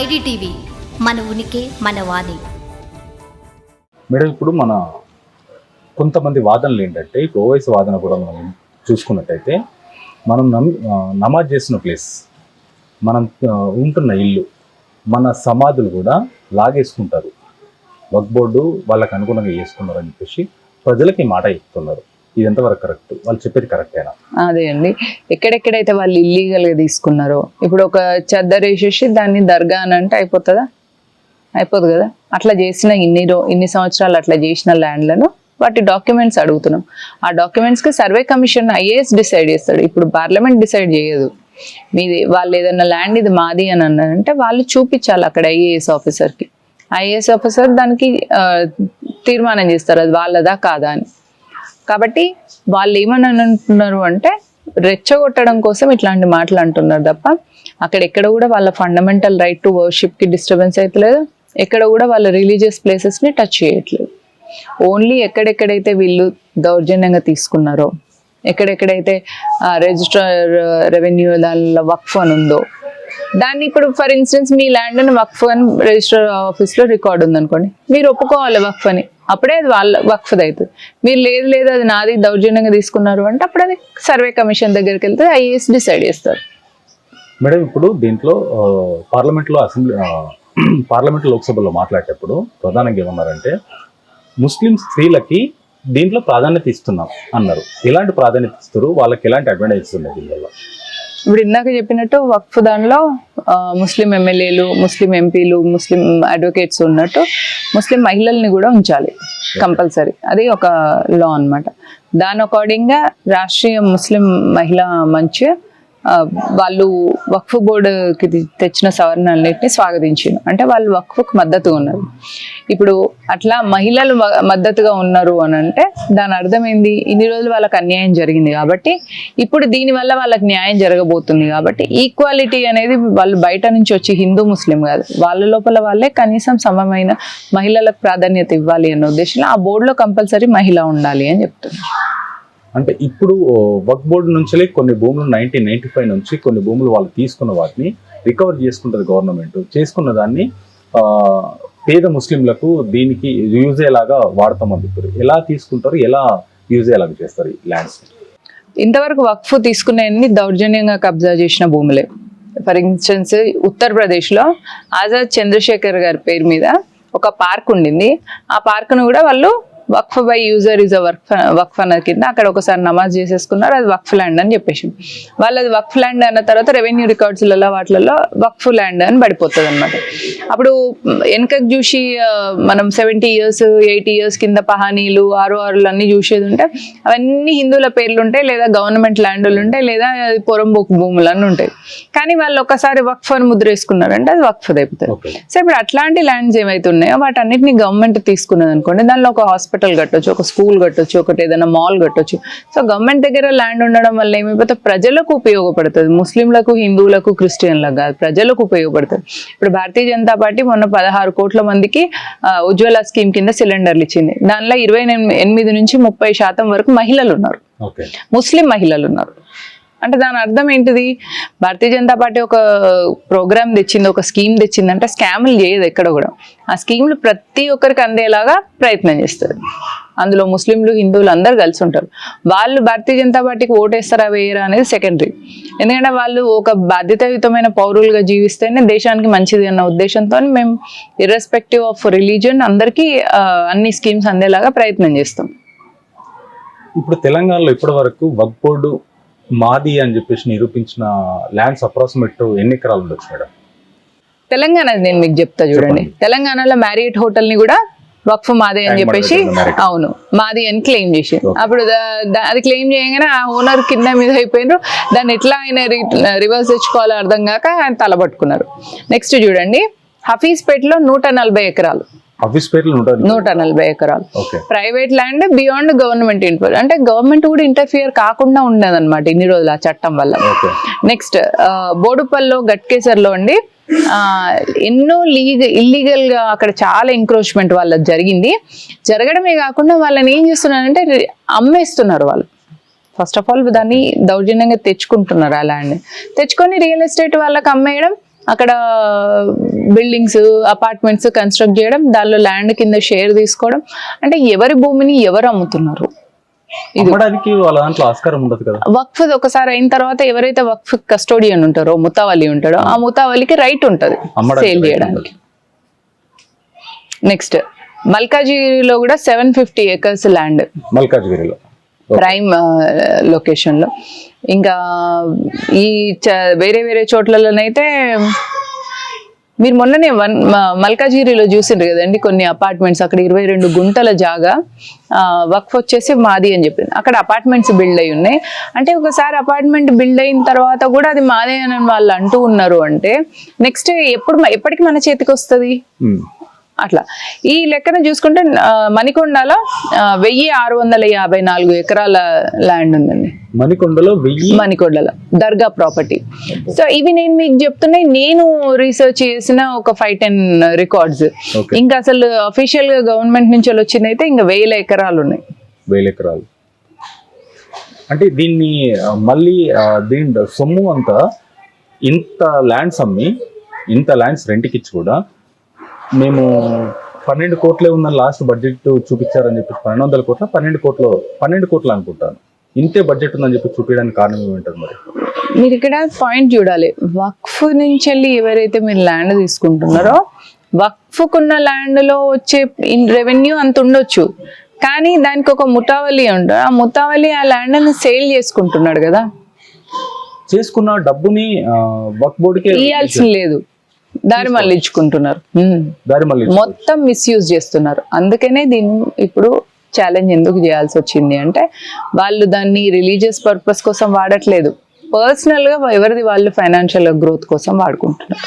IDTV మన ఉనికి మన వాణి. మేడం ఇప్పుడు మన కొంతమంది వాదనలు ఏంటంటే ఇప్పుడు ఓవైస్ వాదన కూడా మనం చూసుకున్నట్టయితే మనం నమ్ నమాజ్ చేసిన ప్లేస్ మనం ఉంటున్న ఇల్లు మన సమాధులు కూడా లాగేసుకుంటారు. వక్ బోర్డు వాళ్ళకి అనుగుణంగా చేసుకున్నారు అని చెప్పేసి ప్రజలకి మాట చెప్తున్నారు. ఇది ఎంతవరకు కరెక్ట్ వాళ్ళు చెప్పేది కరెక్టేనా అదే అండి. ఎక్కడెక్కడైతే వాళ్ళు ఇల్లీగల్గా తీసుకున్నారో ఇప్పుడు ఒక చెద్దరు వేసేసి దాన్ని దర్గా అని అంటే అయిపోతుందా? అయిపోదు కదా? అట్లా చేసిన ఇన్ని రో ఇన్ని సంవత్సరాలు అట్లా చేసిన ల్యాండ్లను వాటి డాక్యుమెంట్స్ అడుగుతున్నాం. ఆ డాక్యుమెంట్స్కి సర్వే కమిషన్ ఐఏఎస్ డిసైడ్ చేస్తాడు. ఇప్పుడు పార్లమెంట్ డిసైడ్ చేయదు. మీది వాళ్ళు ఏదైనా ల్యాండ్ ఇది మాది అని అన్నారంటే వాళ్ళు చూపించాలి అక్కడ ఐఏఎస్ ఆఫీసర్కి. ఐఏఎస్ ఆఫీసర్ దానికి తీర్మానం చేస్తారు. అది వాళ్ళదా కాదా అని. కాబట్టి వాళ్ళు ఏమని అంటున్నారు అంటే రెచ్చగొట్టడం కోసం ఇట్లాంటి మాటలు అంటున్నారు తప్ప అక్కడ ఎక్కడ కూడా వాళ్ళ ఫండమెంటల్ రైట్ టు వర్షిప్కి డిస్టర్బెన్స్ అవుతలేదు ఎక్కడ కూడా వాళ్ళ రిలీజియస్ ప్లేసెస్ని టచ్ చేయట్లేదు. ఓన్లీ ఎక్కడెక్కడైతే వీళ్ళు దౌర్జన్యంగా తీసుకున్నారో ఎక్కడెక్కడైతే రిజిస్టర్ రెవెన్యూ దానిలో వక్ఫ్ అని ఉందో దాన్ని ఇప్పుడు ఫర్ ఇన్స్టెన్స్ మీ ల్యాండ్ అని వక్ఫ్ అని రిజిస్టర్ ఆఫీస్లో రికార్డ్ ఉందనుకోండి. మీరు ఒప్పుకోవాలి వక్ఫ్ అని. అప్పుడే అది వాళ్ళ వక్ఫ్ది అవుతుంది మీరు లేదు లేదు అది నాది దౌర్జన్యంగా తీసుకున్నారు అంటే అప్పుడు అది సర్వే కమిషన్ దగ్గరికి వెళ్తే ఐఏఎస్ డిసైడ్ చేస్తారు. మేడం ఇప్పుడు దీంట్లో పార్లమెంట్లో అసెంబ్లీ పార్లమెంట్ లోక్సభలో మాట్లాడేటప్పుడు ప్రధానంగా ఏమన్నారంటే ముస్లిం స్త్రీలకి దీంట్లో ప్రాధాన్యత ఇస్తున్నాం అన్నారు. ఎలాంటి ప్రాధాన్యత ఇస్తారు వాళ్ళకి ఎలాంటి అడ్వాంటేజెస్ ఉన్నాయి దీనివల్ల? ఇప్పుడు ఇందాక చెప్పినట్టు వక్ఫ్ దానిలో ముస్లిం ఎమ్మెల్యేలు ముస్లిం ఎంపీలు ముస్లిం అడ్వకేట్స్ ఉన్నట్టు ముస్లిం మహిళల్ని కూడా ఉంచాలి కంపల్సరీ. అది ఒక లా అన్నమాట. దాని అకార్డింగ్గా రాష్ట్రీయ ముస్లిం మహిళా మంచి వాళ్ళు వక్ఫ్ బోర్డుకి తెచ్చిన సవరణలన్నింటినీ స్వాగతించారు అంటే వాళ్ళు వక్ఫ్కు మద్దతుగా ఉన్నారు. ఇప్పుడు అట్లా మహిళలు మద్దతుగా ఉన్నారు అని అంటే దాని అర్థం ఏంది? ఇన్ని రోజులు వాళ్ళకి అన్యాయం జరిగింది కాబట్టి ఇప్పుడు దీనివల్ల వాళ్ళకి న్యాయం జరగబోతుంది కాబట్టి ఈక్వాలిటీ అనేది వాళ్ళు బయట నుంచి వచ్చి హిందూ ముస్లిం కాదు. వాళ్ళ లోపల వాళ్ళే కనీసం సమమైన మహిళలకు ప్రాధాన్యత ఇవ్వాలి అన్న ఉద్దేశంలో ఆ బోర్డులో కంపల్సరీ మహిళ ఉండాలి అని చెప్తున్నారు. అంటే ఇప్పుడు వక్ బోర్డు నుంచి కొన్ని భూములు నైన్టీన్ నైన్టీ ఫైవ్ నుంచి కొన్ని భూములు వాళ్ళు తీసుకున్న వాటిని రికవర్ చేసుకుంటుంది గవర్నమెంట్. చేసుకున్న దాన్ని పేద ముస్లింలకు దీనికి యూజ్ అయ్యేలాగా వాడతామని చెప్పారు. ఎలా తీసుకుంటారు ఎలా యూజ్ అయ్యేలాగా చేస్తారు ఈ ల్యాండ్స్? ఇంతవరకు వక్ఫ్ తీసుకునేవన్నీ దౌర్జన్యంగా కబ్జా చేసిన భూములే. ఫర్ ఇన్స్టెన్స్ ఉత్తరప్రదేశ్లో ఆజాద్ చంద్రశేఖర్ గారి పేరు మీద ఒక పార్క్ ఉండింది. ఆ పార్క్ను కూడా వాళ్ళు వక్ఫ్ by user is a work వక్ఫ్ అన్న కింద అక్కడ ఒకసారి నమాజ్ చేసేసుకున్నారు అది వక్ఫ్ ల్యాండ్ అని చెప్పేసి. వాళ్ళు అది వక్ఫ్ ల్యాండ్ అన్న తర్వాత రెవెన్యూ రికార్డ్స్లలో వాటిలలో వక్ఫ్ ల్యాండ్ అని పడిపోతుంది అనమాట అప్పుడు వెనకకు చూసి మనం సెవెంటీ ఇయర్స్ ఎయిటీ ఇయర్స్ కింద పహానీలు ఆరు ఆరులు అన్ని చూసేది ఉంటే అవన్నీ హిందువుల పేర్లు ఉంటాయి లేదా గవర్నమెంట్ ల్యాండ్లు ఉంటాయి లేదా పొరంబోకు భూములు అని ఉంటాయి. కానీ వాళ్ళు ఒకసారి వక్ఫ్ అని ముద్ర వేసుకున్నారంటే అది వక్ఫ్ అయిపోతుంది. సో ఇప్పుడు అట్లాంటి ల్యాండ్స్ ఏవైతే ఉన్నాయో వాటన్నిటిని గవర్నమెంట్ తీసుకున్నది అనుకోండి దానిలో ఒక హాస్పిటల్ కట్టొచ్చు ఒక స్కూల్ కట్టొచ్చు ఒకటి ఏదైనా మాల్ కట్టొచ్చు. సో గవర్నమెంట్ దగ్గర ల్యాండ్ ఉండడం వల్ల ఏమైపోతే ప్రజలకు ఉపయోగపడుతుంది. ముస్లింలకు హిందువులకు క్రిస్టియన్లకు కాదు ప్రజలకు ఉపయోగపడుతుంది. ఇప్పుడు భారతీయ జనతా పార్టీ మొన్న పదహారు కోట్ల మందికి ఉజ్వల స్కీమ్ కింద సిలిండర్లు ఇచ్చింది. దానిలో ఇరవై ఎనిమిది నుంచి ముప్పై శాతం వరకు మహిళలు ఉన్నారు. ముస్లిం మహిళలు ఉన్నారు. అంటే దాని అర్థం ఏంటిది? భారతీయ జనతా పార్టీ ఒక ప్రోగ్రామ్ తెచ్చింది ఒక స్కీమ్ తెచ్చింది అంటే స్కామ్లు చేయదు ఎక్కడ కూడా. ఆ స్కీమ్లు ప్రతి ఒక్కరికి అందేలాగా ప్రయత్నం చేస్తుంది. అందులో ముస్లింలు హిందువులు అందరు కలిసి ఉంటారు. వాళ్ళు భారతీయ జనతా పార్టీకి ఓటేస్తారా వేయరా అనేది సెకండరీ ఎందుకంటే వాళ్ళు ఒక బాధ్యతాయుతమైన పౌరులుగా జీవిస్తేనే దేశానికి మంచిది అన్న ఉద్దేశంతో మేము ఇర్రెస్పెక్టివ్ ఆఫ్ రిలీజియన్ అందరికీ అన్ని స్కీమ్స్ అందేలాగా ప్రయత్నం చేస్తాం. ఇప్పుడు తెలంగాణలో ఇప్పటి వరకు వక్ బోర్డు మాది అని చెప్పేసి నిరూపించిన ల్యాండ్స్ అప్రాక్సిమేట్ ఎన్ని ఎకరాలు ఉండొచ్చు మేడం? తెలంగాణ నేను మీకు చెప్తా చూడండి. తెలంగాణలో మ్యారియట్ హోటల్ని కూడా వక్ఫ్ మాదే అని చెప్పేసి. అవును మాది అని క్లెయిమ్ చేసి. అప్పుడు అది క్లెయిమ్ చేయగానే ఆ ఓనర్ కింద మీద అయిపోయినారు. దాన్ని ఎట్లా ఆయన రివర్స్ తెచ్చుకోవాలో అర్థం కాక ఆయన తలబట్టుకున్నారు నెక్స్ట్ చూడండి. హఫీజ్పేటలో నూట నలభై ఎకరాలు. నూట నలభై ఎకరాలు. Private land beyond government inter అంటే గవర్నమెంట్ కూడా ఇంటర్ఫియర్ కాకుండా ఉండదన్నమాట ఇన్ని రోజులు ఆ చట్టం వల్ల. నెక్స్ట్ బోడుపల్లో గట్కేసర్లో అండి ఎన్నో లీగ ఇల్లీగల్గా అక్కడ చాలా ఎంక్రోచ్మెంట్ వాళ్ళకి జరిగింది. జరగడమే కాకుండా వాళ్ళని ఏం చేస్తున్నారంటే అమ్మేస్తున్నారు వాళ్ళు. ఫస్ట్ ఆఫ్ ఆల్ దాన్ని దౌర్జన్యంగా తెచ్చుకుంటున్నారు ఆ ల్యాండ్ తెచ్చుకొని రియల్ ఎస్టేట్ వాళ్ళకి అమ్మేయడం అక్కడ బిల్డింగ్స్ అపార్ట్మెంట్స్ కన్స్ట్రక్ట్ చేయడం దానిలో ల్యాండ్ కింద షేర్ తీసుకోవడం. అంటే ఎవరి భూమిని ఎవరు అమ్ముతున్నారు? వక్ఫ్ ఒకసారి అయిన తర్వాత ఎవరైతే వక్ఫ్ కస్టోడియన్ ఉంటారో ముతావలి ఉంటాడో ఆ ముతావలికి రైట్ ఉంటుంది సేల్ చేయడానికి. నెక్స్ట్ మల్కాజిగిరిలో కూడా సెవెన్ ఫిఫ్టీ ఏకర్స్ ల్యాండ్ మల్కాజ్గిరిలో. ప్రైమ్ లొకేషన్లో. ఇంకా ఈ వేరే వేరే చోట్లలోనైతే మీరు మొన్ననే వన్ మ- మల్కాజిగిరిలో చూసిండ్రు కదండి కొన్ని అపార్ట్మెంట్స్ అక్కడ ఇరవై రెండు గుంటల జాగా వక్ఫ్ వచ్చేసి మాది అని చెప్పింది. అక్కడ అపార్ట్మెంట్స్ బిల్డ్ అయి ఉన్నాయి. అంటే ఒకసారి అపార్ట్మెంట్ బిల్డ్ అయిన తర్వాత కూడా అది మాదే అని వాళ్ళు అంటూ ఉన్నారు అంటే నెక్స్ట్ ఎప్పుడు ఎప్పటికి మన చేతికి వస్తుంది? ఉమ్. అట్లా. ఈ లెక్కన చూసుకుంటే మణికొండలో వెయ్యి ఆరు వందల యాభై నాలుగు ఎకరాల ల్యాండ్ ఉందండి. మణికొండలో వెయ్యి? మణికొండలో దర్గా ప్రాపర్టీ. సో ఇవి నేను మీకు చెప్తున్నాయి. నేను రీసెర్చ్ చేసిన ఒక ఫైవ్ టెన్ రికార్డ్స్. ఇంకా అసలు అఫీషియల్గా గవర్నమెంట్ నుంచి వచ్చింది అయితే ఇంకా వేల ఎకరాలు ఉన్నాయి. వేల ఎకరాలు. అంటే దీన్ని మళ్ళీ దీని సొమ్ము అంతా ఇంత ల్యాండ్స్ అమ్మి ఇంత ల్యాండ్స్ రెంట్కి ఇచ్చి కూడా మేము పన్నెండు కోట్లే ఉందని లాస్ట్ బడ్జెట్ చూపించారని చెప్పి పన్నెండు వందల కోట్ల? పన్నెండు కోట్లు పన్నెండు కోట్లు అనుకుంటాను. ఇంతే బడ్జెట్ ఉందని చెప్పి చూపించడానికి కారణం ఏమిటది మరి? మీరు ఇక్కడ పాయింట్ చూడాలి. వక్ఫ్ నుంచి వెళ్ళి ఎవరైతే మీరు ల్యాండ్ తీసుకుంటున్నారో వక్ఫ్కున్న ల్యాండ్లో వచ్చే రెవెన్యూ అంత ఉండొచ్చు. కానీ దానికి ఒక ముతావలి ఉంటుంది ఆ ముతావలి ఆ ల్యాండ్ సేల్ చేసుకుంటున్నాడు కదా. చేసుకున్న డబ్బుని వర్క్ బోర్డుకే ఇయ్యాల్సిన లేదు. దారి మళ్ళించుకుంటున్నారు. దారి మళ్ళీ మొత్తం మిస్యూజ్ చేస్తున్నారు. అందుకనే దీన్ని ఇప్పుడు ఛాలెంజ్ ఎందుకు చేయాల్సి వచ్చింది అంటే వాళ్ళు దాన్ని రిలీజియస్ పర్పస్ కోసం వాడట్లేదు. పర్సనల్గా ఎవరిది వాళ్ళు ఫైనాన్షియల్ గ్రోత్ కోసం వాడుకుంటున్నారు.